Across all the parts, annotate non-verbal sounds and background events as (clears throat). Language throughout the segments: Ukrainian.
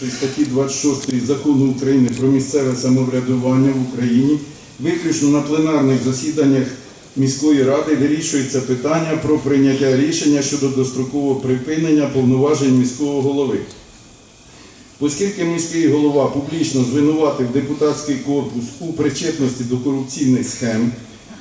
статті 26 Закону України про місцеве самоврядування в Україні виключно на пленарних засіданнях міської ради вирішується питання про прийняття рішення щодо дострокового припинення повноважень міського голови. Оскільки міський голова публічно звинуватив депутатський корпус у причетності до корупційних схем,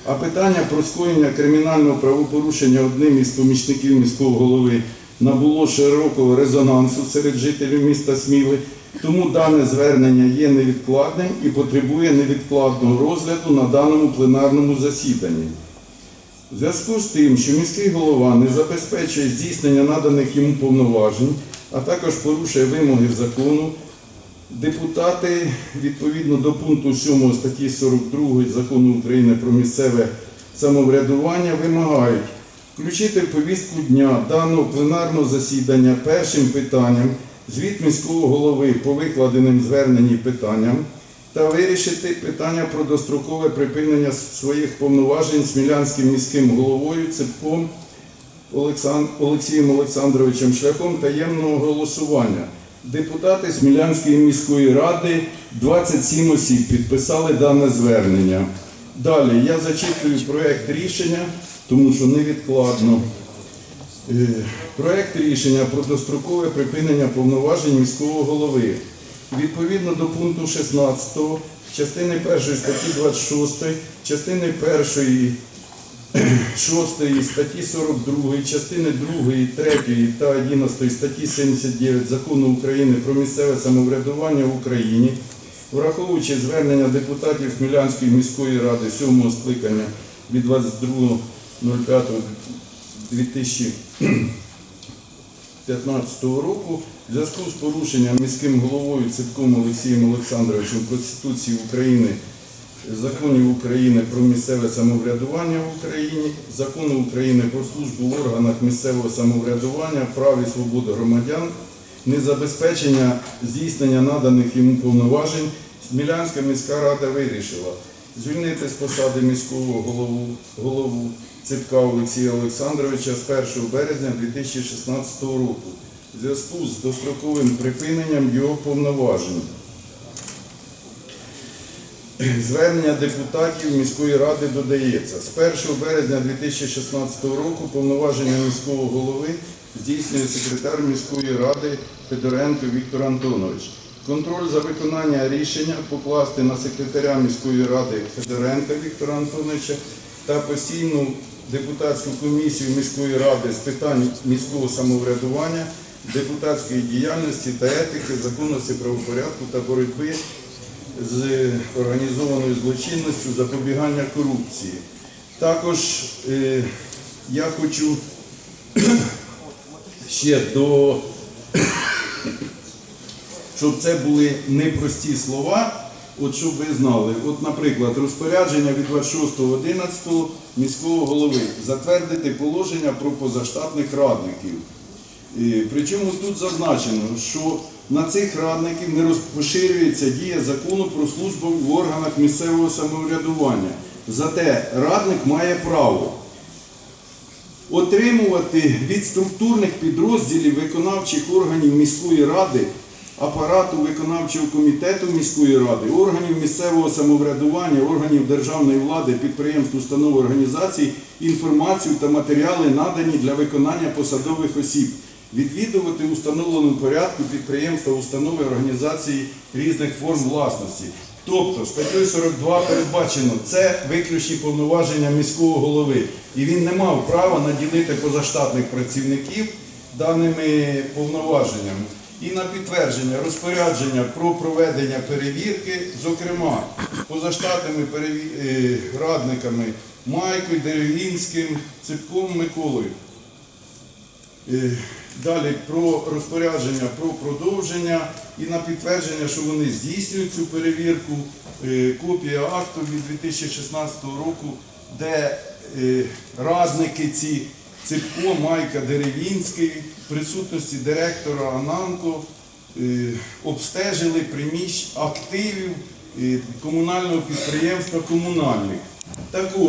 а питання про скоєння кримінального правопорушення одним із помічників міського голови набуло широкого резонансу серед жителів міста Сміли, тому дане звернення є невідкладним і потребує невідкладного розгляду на даному пленарному засіданні. У зв'язку з тим, що міський голова не забезпечує здійснення наданих йому повноважень, а також порушує вимоги закону, депутати відповідно до пункту 7 статті 42 Закону України про місцеве самоврядування вимагають включити в повістку дня даного пленарного засідання першим питанням звіт міського голови по викладеним зверненні питанням та вирішити питання про дострокове припинення своїх повноважень Смілянським міським головою Цепком Олексієм Олександровичем шляхом таємного голосування. Депутати Смілянської міської ради 27 осіб підписали дане звернення. Далі я зачитую проект рішення, тому що невідкладно. Е, Проект рішення про дострокове припинення повноважень міського голови. Відповідно до пункту 16 частини 1 статті 26, частини 1 6 (clears throat) статті 42, частини 2, 3 та 11 статті 79 Закону України про місцеве самоврядування в Україні, враховуючи звернення депутатів Смілянської міської ради 7 скликання від 22.05.2015 року, в зв'язку з порушенням міським головою Ципком Олексієм Олександровичем Конституції України законів України про місцеве самоврядування в Україні, закону України про службу в органах місцевого самоврядування, прав і свободи громадян, незабезпечення здійснення наданих йому повноважень, Смілянська міська рада вирішила звільнити з посади міського голову, голову Ципка Олексія Олександровича з 1 березня 2016 року в зв'язку з достроковим припиненням його повноважень. Звернення депутатів міської ради додається. З 1 березня 2016 року повноваження міського голови здійснює секретар міської ради Федоренко Віктор Антонович. Контроль за виконання рішення покласти на секретаря міської ради Федоренка Віктора Антоновича та постійну депутатську комісію міської ради з питань міського самоврядування, депутатської діяльності та етики, законності правопорядку та боротьби з організованою злочинністю, запобігання корупції. Також е, я хочу ще до, щоб це були непрості слова, от щоб ви знали. От, наприклад, розпорядження від 26.11 міського голови затвердити положення про позаштатних радників. Причому тут зазначено, що на цих радників не розпоширюється дія закону про службу в органах місцевого самоврядування. Зате радник має право отримувати від структурних підрозділів виконавчих органів міської ради, апарату виконавчого комітету міської ради, органів місцевого самоврядування, органів державної влади, підприємств, установ організацій інформацію та матеріали надані для виконання посадових осіб. Відвідувати у встановленому порядку підприємства, установи, організації різних форм власності. Тобто статтею 42 передбачено це виключні повноваження міського голови. І він не мав права наділити позаштатних працівників даними повноваженнями. І на підтвердження розпорядження про проведення перевірки, зокрема, позаштатними е, радниками Майкою, Деревінським, Ципком Миколою. Е, Далі про розпорядження про продовження і на підтвердження, що вони здійснюють цю перевірку, е, копія акту від 2016 року, де е, радники ці Ципко, Майка Деревінський, в присутності директора Ананко обстежили приміщ активів комунального підприємства комунальних. Також